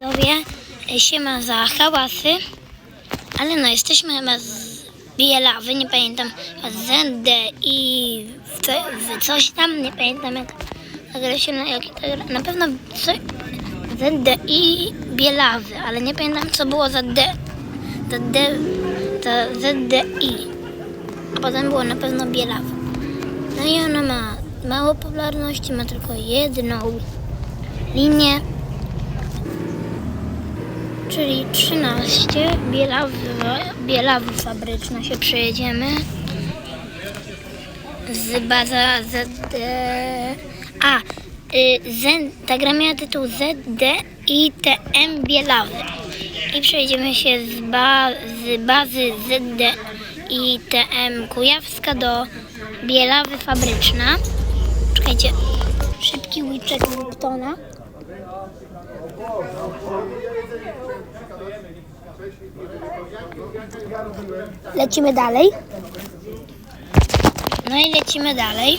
Widzowie, siema za hałasy, ale no jesteśmy chyba z Bielawy, nie pamiętam, chyba z ZD i co, coś tam, nie pamiętam jak ta gra się, na, jak na pewno co, ZD i Bielawy, ale nie pamiętam co było za D, za D, za ZDI, a potem było na pewno Bielawa. No i ona ma mało popularności, ma tylko jedną linię, czyli 13 bielawy, fabryczna się przejedziemy. Z baza ZD a y, Z, ta gra miała tytuł ZD i TM Bielawy. I przejdziemy się z, ba, z bazy ZD i TM Kujawska do Bielawy fabryczna. Czekajcie szybki łyczek Liptona Lecimy dalej. No i lecimy dalej.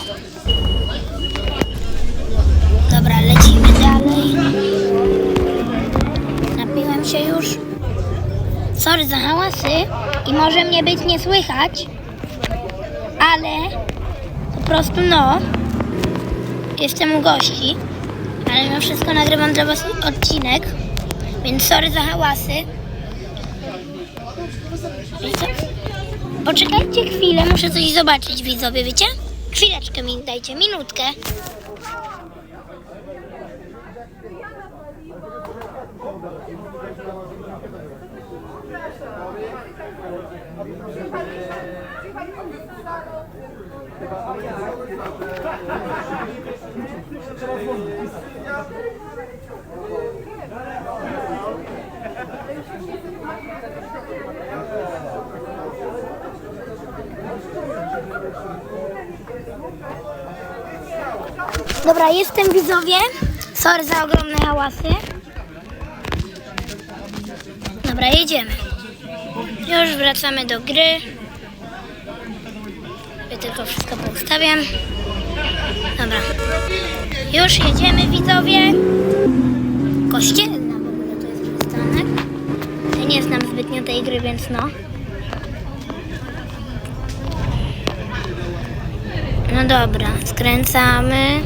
Dobra, lecimy dalej. Napiłem się już. Sorry za hałasy i może mnie być nie słychać, ale po prostu no, jestem u gości, ale mimo wszystko nagrywam dla Was odcinek, więc sorry za hałasy. Poczekajcie chwilę, muszę coś zobaczyć, widzowie, wiecie? Chwileczkę mi dajcie, minutkę. Dobra, jestem widzowie. Sorry za ogromne hałasy. Dobra, jedziemy. Już wracamy do gry. Ja tylko wszystko poustawiam. Dobra. Już jedziemy widzowie. Kościelna zbytnio tej gry, więc no. No dobra, skręcamy.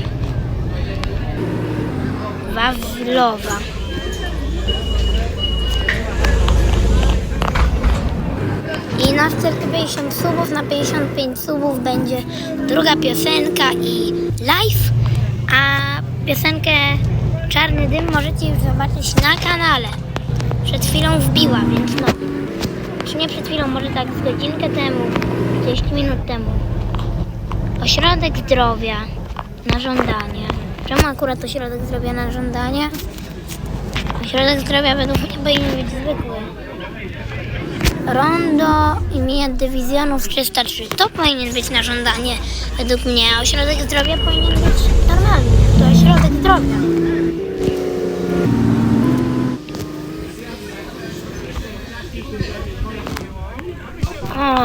Wawlowa. I na 50 subów, na 55 subów będzie druga piosenka i live, a piosenkę Czarny Dym możecie już zobaczyć na kanale. Przed chwilą wbiła, więc no. Czy nie przed chwilą, może tak z godzinkę temu, 30 minut temu. Ośrodek zdrowia na żądanie. Czemu akurat ośrodek zdrowia na żądanie? Ośrodek zdrowia według mnie powinien być zwykły. Rondo imienia dywizjonów 303. To powinien być na żądanie według mnie. Ośrodek zdrowia powinien być normalny. To ośrodek zdrowia.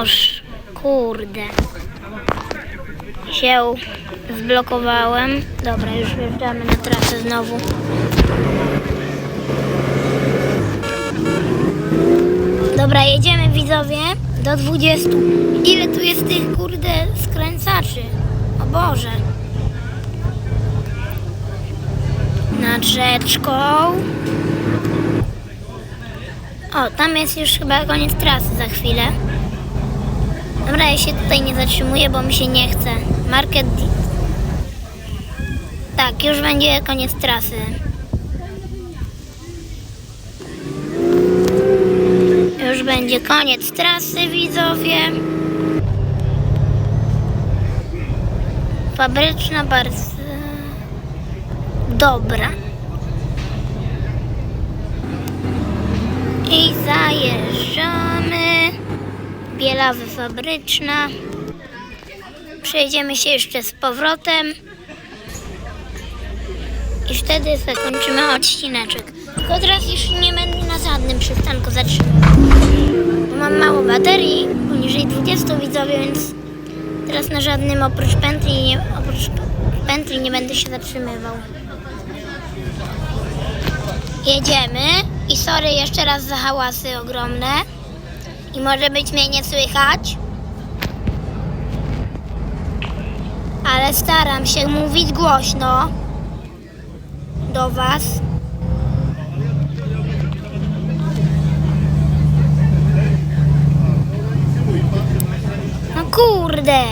Oż, kurde się zblokowałem. Dobra, już wjeżdżamy na trasę znowu. Dobra, jedziemy widzowie do 20. Ile tu jest tych kurde skręcaczy? O Boże. Nad rzeczką. O, tam jest już chyba koniec trasy za chwilę. Dobra, ja się tutaj nie zatrzymuję, bo mi się nie chce. Market. Tak, już będzie koniec trasy. Już będzie koniec trasy, widzowie. Fabryczna bardzo dobra. I zajeżdżamy. Bielawy fabryczna. Przejdziemy się jeszcze z powrotem. I wtedy zakończymy odcineczek. Tylko teraz już nie będę na żadnym przystanku zatrzymywać. Bo mam mało baterii, poniżej 20 widzowie, więc teraz na żadnym oprócz pętli nie, oprócz pętli nie będę się zatrzymywał. Jedziemy i sorry jeszcze raz za hałasy ogromne i może być mnie nie słychać. Ale staram się mówić głośno do Was. No kurde.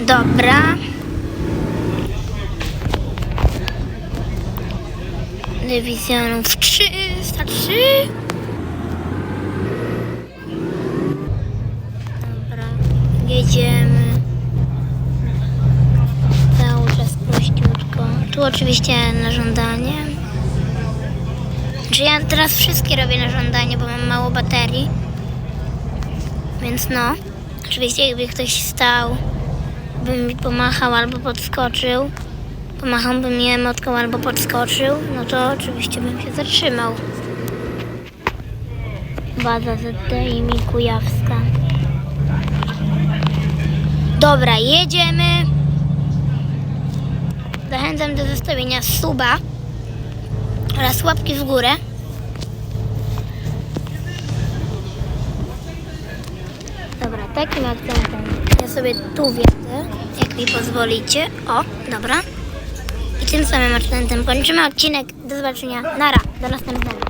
Dobra. Dywizjonów 303. Dobra, jedziemy. Cały czas prościutko. Tu oczywiście na żądanie. Czy ja teraz wszystkie robię na żądanie, bo mam mało baterii. Więc no. Oczywiście jakby ktoś stał, by mi pomachał albo podskoczył, pomachałby mi emotką albo podskoczył, no to oczywiście bym się zatrzymał. Baza ZTI mi Kujawska. Dobra, jedziemy. Zachęcam do zostawienia suba oraz łapki w górę. Dobra, takim akcentem ja sobie tu wjadę, jak mi pozwolicie. O, dobra. Tym samym akcentem kończymy odcinek. Do zobaczenia. Nara, do następnego.